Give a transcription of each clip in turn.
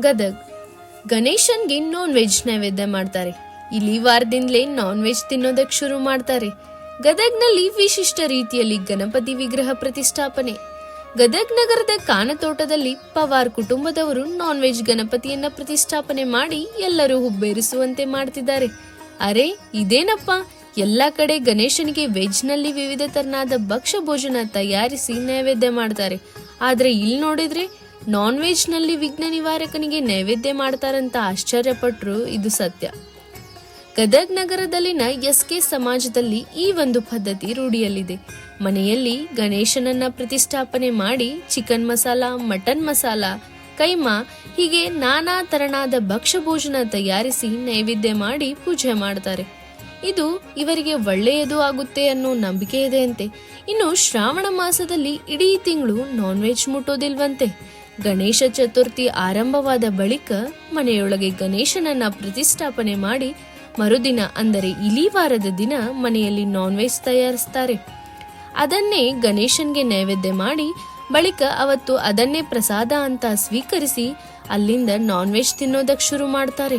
Gadag. ಗಣೇಶನ್ಗೆ non veg ನೈವೇದ್ಯ ಮಾಡ್ತಾರೆ. ಇಲ್ಲಿ ವಾರದಿಂದಲೇ ನಾನ್ ವೆಜ್ ತಿನ್ನೋದಕ್ಕೆ ಶುರು ಮಾಡ್ತಾರೆ. ಗದಗ್ನಲ್ಲಿ ವಿಶಿಷ್ಟ ರೀತಿಯಲ್ಲಿ ಗಣಪತಿ ವಿಗ್ರಹ ಪ್ರತಿಷ್ಠಾಪನೆ. ಗದಗ್ ನಗರದ ಕಾನತೋಟದಲ್ಲಿ ಪವಾರ್ ಕುಟುಂಬದವರು ನಾನ್ ವೆಜ್ ಗಣಪತಿಯನ್ನ ಪ್ರತಿಷ್ಠಾಪನೆ ಮಾಡಿ ಎಲ್ಲರೂ ಹುಬ್ಬೇರಿಸುವಂತೆ ಮಾಡ್ತಿದ್ದಾರೆ. ಅರೆ, ಇದೇನಪ್ಪ? ಎಲ್ಲ ಕಡೆ ಗಣೇಶನಿಗೆ ವೆಜ್ನಲ್ಲಿ ವಿವಿಧ ತರನಾದ ಭಕ್ಷ್ಯ ಭೋಜನ ತಯಾರಿಸಿ ನೈವೇದ್ಯ ಮಾಡ್ತಾರೆ. ಆದ್ರೆ ಇಲ್ಲಿ ನೋಡಿದ್ರೆ ನಾನ್ ವೆಜ್ನಲ್ಲಿ ವಿಘ್ನ ನಿವಾರಕನಿಗೆ ನೈವೇದ್ಯ ಮಾಡ್ತಾರಂತ ಆಶ್ಚರ್ಯಪಟ್ಟರು ಇದು ಸತ್ಯ. ಗದಗ್ ನಗರದಲ್ಲಿನ ಎಸ್ ಕೆ ಸಮಾಜದಲ್ಲಿ ಈ ಒಂದು ಪದ್ಧತಿ ರೂಢಿಯಲ್ಲಿದೆ. ಮನೆಯಲ್ಲಿ ಗಣೇಶನನ್ನ ಪ್ರತಿಷ್ಠಾಪನೆ ಮಾಡಿ ಚಿಕನ್ ಮಸಾಲ, ಮಟನ್ ಮಸಾಲ, ಕೈಮಾ, ಹೀಗೆ ನಾನಾ ತರನಾದ ಭಕ್ಷ್ಯ ಭೋಜನ ತಯಾರಿಸಿ ನೈವೇದ್ಯ ಮಾಡಿ ಪೂಜೆ ಮಾಡ್ತಾರೆ. ಇದು ಇವರಿಗೆ ಒಳ್ಳೆಯದು ಆಗುತ್ತೆ ಅನ್ನೋ ನಂಬಿಕೆ ಇದೆಯಂತೆ ಇನ್ನು ಶ್ರಾವಣ ಮಾಸದಲ್ಲಿ ಇಡೀ ತಿಂಗಳು ನಾನ್ ವೆಜ್ ಮುಟ್ಟೋದಿಲ್ವಂತೆ. ಗಣೇಶ ಚತುರ್ಥಿ ಆರಂಭವಾದ ಬಳಿಕ ಮನೆಯೊಳಗೆ ಗಣೇಶನನ್ನ ಪ್ರತಿಷ್ಠಾಪನೆ ಮಾಡಿ ಮರುದಿನ ಅಂದರೆ ಇಲಿವಾರದ ದಿನ ಮನೆಯಲ್ಲಿ ನಾನ್ ವೆಜ್ ತಯಾರಿಸ್ತಾರೆ. ಅದನ್ನೇ ಗಣೇಶನ್ಗೆ ನೈವೇದ್ಯ ಮಾಡಿ ಬಳಿಕ ಅವತ್ತು ಅದನ್ನೇ ಪ್ರಸಾದ ಅಂತ ಸ್ವೀಕರಿಸಿ ಅಲ್ಲಿಂದ ನಾನ್ ವೆಜ್ ತಿನ್ನೋದಕ್ಕೆ ಶುರು ಮಾಡ್ತಾರೆ.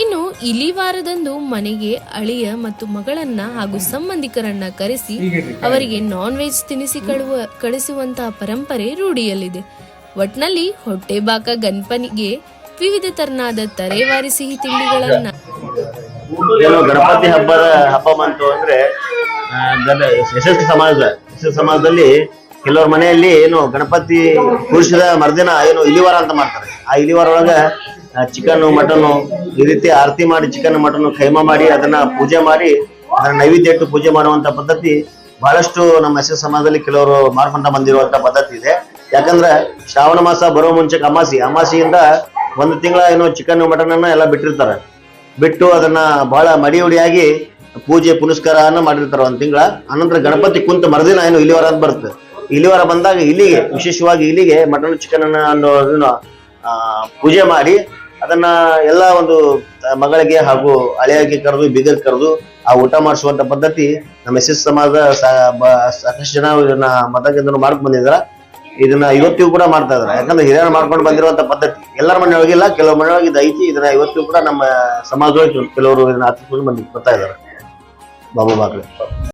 ಇನ್ನು ಇಲಿವಾರದಂದು ಮನೆಗೆ ಅಳಿಯ ಮತ್ತು ಮಗಳನ್ನ ಹಾಗೂ ಸಂಬಂಧಿಕರನ್ನ ಕರೆಸಿ ಅವರಿಗೆ ನಾನ್ ವೆಜ್ ತಿನಿಸಿ ಕಳುವ ಕಳಿಸುವಂತಹ ಪರಂಪರೆ ರೂಢಿಯಲ್ಲಿದೆ. ಒಟ್ನಲ್ಲಿ ಹೊಟ್ಟೆ ಬಾಕ ಗಣಪನಿಗೆ ವಿವಿಧ ತರನಾದ ತರೇವಾರಿ ಸಿಹಿ ತಿಂಡಿಗಳನ್ನ. ಗಣಪತಿ ಹಬ್ಬದ ಹಬ್ಬ ಬಂತು ಅಂದ್ರೆ ಯಶಸ್ವಿ ಸಮಾಜ, ಯಶಸ್ವಿ ಸಮಾಜದಲ್ಲಿ ಕೆಲವ್ರ ಮನೆಯಲ್ಲಿ ಏನು ಗಣಪತಿ ಪುರುಷದ ಮರುದಿನ ಏನು ಇಲಿವಾರ ಅಂತ ಮಾಡ್ತಾರೆ. ಆ ಇಲಿವಾರ ಒಳಗ ಚಿಕನ್ ಮಟನ್ ಈ ರೀತಿ ಆರತಿ ಮಾಡಿ ಚಿಕನ್ ಮಟನ್ ಕೈಮಾ ಮಾಡಿ ಅದನ್ನ ಪೂಜೆ ಮಾಡಿ ಅದನ್ನ ನೈವೇದ್ಯ ಇಟ್ಟು ಪೂಜೆ ಮಾಡುವಂತ ಪದ್ಧತಿ ಬಹಳಷ್ಟು ನಮ್ಮ ಯಶಸ್ವಿ ಸಮಾಜದಲ್ಲಿ ಕೆಲವರು ಮಾಡ್ಕೊಂತ ಬಂದಿರುವಂತ ಪದ್ಧತಿ ಇದೆ. ಯಾಕಂದ್ರೆ ಶ್ರಾವಣ ಮಾಸ ಬರೋ ಮುಂಚೆ ಅಮಾಸಿ, ಅಮಾಸಿಯಿಂದ ಒಂದು ತಿಂಗಳ ಏನು ಚಿಕನ್ ಮಟನ್ ಅನ್ನ ಎಲ್ಲ ಬಿಟ್ಟಿರ್ತಾರೆ. ಬಿಟ್ಟು ಅದನ್ನ ಬಹಳ ಮಡಿ ಉಡಿಯಾಗಿ ಪೂಜೆ ಅನ್ನ ಮಾಡಿರ್ತಾರ ಒಂದ್ ತಿಂಗಳ. ಅನಂತರ ಗಣಪತಿ ಕುಂತ ಮರದಿನ ಏನು ಇಲಿವಾರ ಅಂತ ಬರುತ್ತೆ. ಇಲಿವಾರ ಬಂದಾಗ ಇಲ್ಲಿಗೆ, ವಿಶೇಷವಾಗಿ ಇಲ್ಲಿಗೆ ಮಟನ್ ಚಿಕನ್ ಅನ್ನ ಅನ್ನೋದನ್ನ ಪೂಜೆ ಮಾಡಿ ಅದನ್ನ ಎಲ್ಲ ಒಂದು ಮಗಳಿಗೆ ಹಾಗೂ ಹಳೆಯಾಗಿ ಕರೆದು, ಬೀಗರ್ ಕರೆದು ಆ ಊಟ ಮಾಡಿಸುವಂತ ಪದ್ಧತಿ ನಮ್ಮ ಎಸ್ ಎಸ್ ಸಮಾಜ ಸಾಕಷ್ಟು ಜನ ಇದನ್ನ ಮತದಿಂದ ಮಾಡ್ಕೊಂಡು ಬಂದಿದಾರ ಇದನ್ನ ಇವತ್ತಿಗೂ ಕೂಡ ಮಾಡ್ತಾ ಇದಾರೆ ಯಾಕಂದ್ರೆ ಹಿರಿಯರು ಮಾಡ್ಕೊಂಡು ಬಂದಿರುವಂತ ಪದ್ಧತಿ. ಎಲ್ಲರ ಮನೆಯೊಳಗಿಲ್ಲ ಕೆಲವು ಮನೆಯೊಳಗೆ ಇದು ಐತಿ, ಇದನ್ನ ಇವತ್ತಿಗೂ ಕೂಡ ನಮ್ಮ ಸಮಾಜದೊಳಗೆ ಕೆಲವರು ಇದನ್ನ ಹತ್ತಿಕೊಂಡು ಬಂದು ಬರ್ತಾ ಇದಾರೆ ಬಾಬು ಬಾಗ್ಲೆ